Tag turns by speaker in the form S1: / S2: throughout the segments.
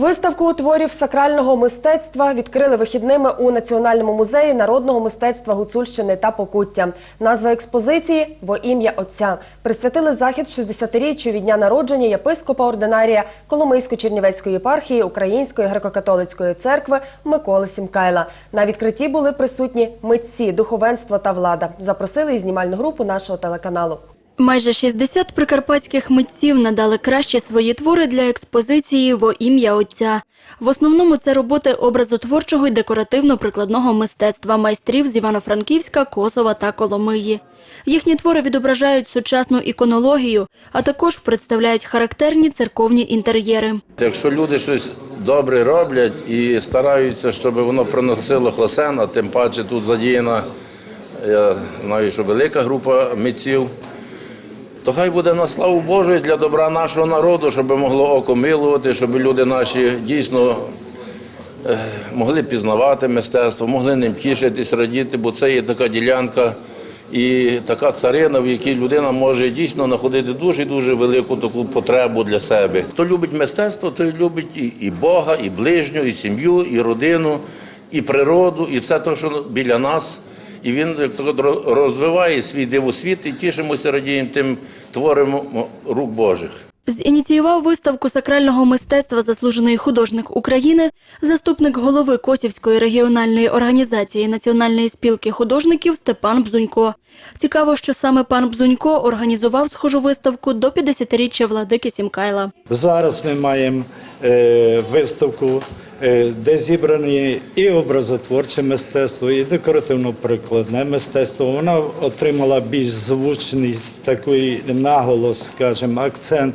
S1: Виставку творів сакрального мистецтва відкрили вихідними у Національному музеї народного мистецтва Гуцульщини та Покуття. Назва експозиції во ім'я Отця присвятили захід 60-річчю від дня народження єпископа ординарія Коломийсько-Чернівецької єпархії Української греко-католицької церкви Миколи Сімкайла. На відкритті були присутні митці, духовенство та влада. Запросили і знімальну групу нашого телеканалу.
S2: Майже 60 прикарпатських митців надали кращі свої твори для експозиції во ім'я Отця. В основному це роботи образотворчого і декоративно-прикладного мистецтва майстрів з Івано-Франківська, Косова та Коломиї. Їхні твори відображають сучасну іконологію, а також представляють характерні церковні інтер'єри.
S3: Якщо люди щось добре роблять і стараються, щоб воно приносило хосен, а тим паче тут задіяна, знаю, що велика група митців, то хай буде на славу Божу і для добра нашого народу, щоб могло око милувати, щоб люди наші дійсно е, могли пізнавати мистецтво, могли ним тішитись, радіти, бо це є така ділянка і така царина, в якій людина може дійсно знаходити дуже дуже велику таку потребу для себе. Хто любить мистецтво, той любить і, і Бога, і ближню, і сім'ю, і родину, і природу, і все те, що біля нас. І він розвиває свій дивосвіт і тішимося, радіємо тим твором рук Божих.
S2: Зініціював виставку сакрального мистецтва заслужений художник України, заступник голови Косівської регіональної організації Національної спілки художників Степан Бзунько. Цікаво, що саме пан Бзунько організував схожу виставку до 50-річчя владики Сімкайла.
S4: Зараз ми маємо е, виставку, де зібрані і образотворче мистецтво, і декоративно-прикладне мистецтво. Вона отримала більш звучність, такий наголос, скажімо, акцент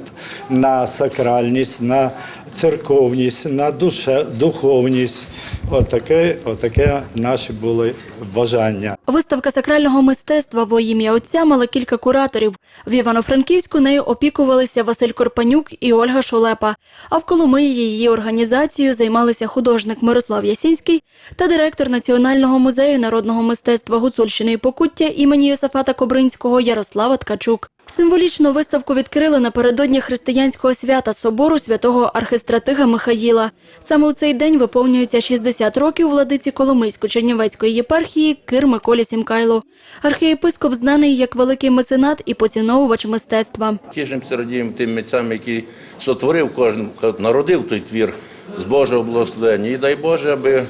S4: на сакральність, на церковність, на душе, духовність. Отаке, отаке наші були бажання.
S2: Виставка сакрального мистецтва во ім'я отця мала кілька кураторів. В Івано-Франківську нею опікувалися Василь Корпанюк і Ольга Шолепа. А в Коломиї її організацією займалися художник Мирослав Ясінський та директор Національного музею народного мистецтва Гуцульщини і Покуття імені Йосафата Кобринського Ярослава Ткачук. Символічно виставку відкрили напередодні християнського свята собору святого архистратига Михаїла. Саме у цей день виповнюється 60 років владиці Коломийсько-Чернівецької єпархії Кир Миколі Сімкайлу. Архієпископ знаний як великий меценат і поціновувач мистецтва.
S3: Тішимося, радіємо тим митцям, які сотворив кожен, народив той твір з Божого благословення. І дай Боже, аби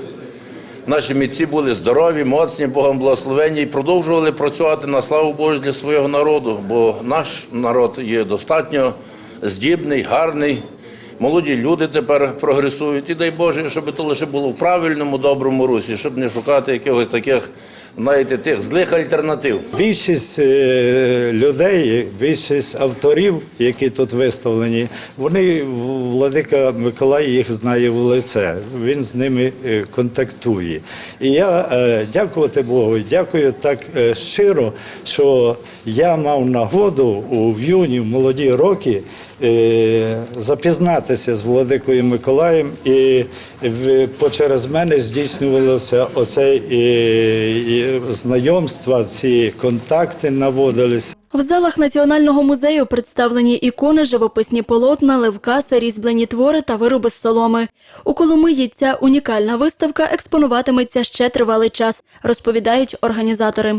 S3: наші митці були здорові, моцні, Богом благословені і продовжували працювати на славу Божу для свого народу, бо наш народ є достатньо здібний, гарний. Молоді люди тепер прогресують, і дай Боже, щоб то лише було в правильному, доброму русі, щоб не шукати якихось таких, знаєте, тих злих альтернатив.
S4: Більшість е, людей, більшість авторів, які тут виставлені, вони владика Миколай їх знає в лице. Він з ними е, контактує. І я е, дякувати Богу, дякую так щиро, що я мав нагоду у юні, в молоді роки запізнатися з владикою Миколаєм, і по через мене здійснювалося оце і, і знайомства, ці контакти наводились.
S2: В залах Національного музею представлені ікони, живописні полотна, левкаси, різьблені твори та вироби з соломи. У Коломиї ця унікальна виставка експонуватиметься ще тривалий час, розповідають організатори.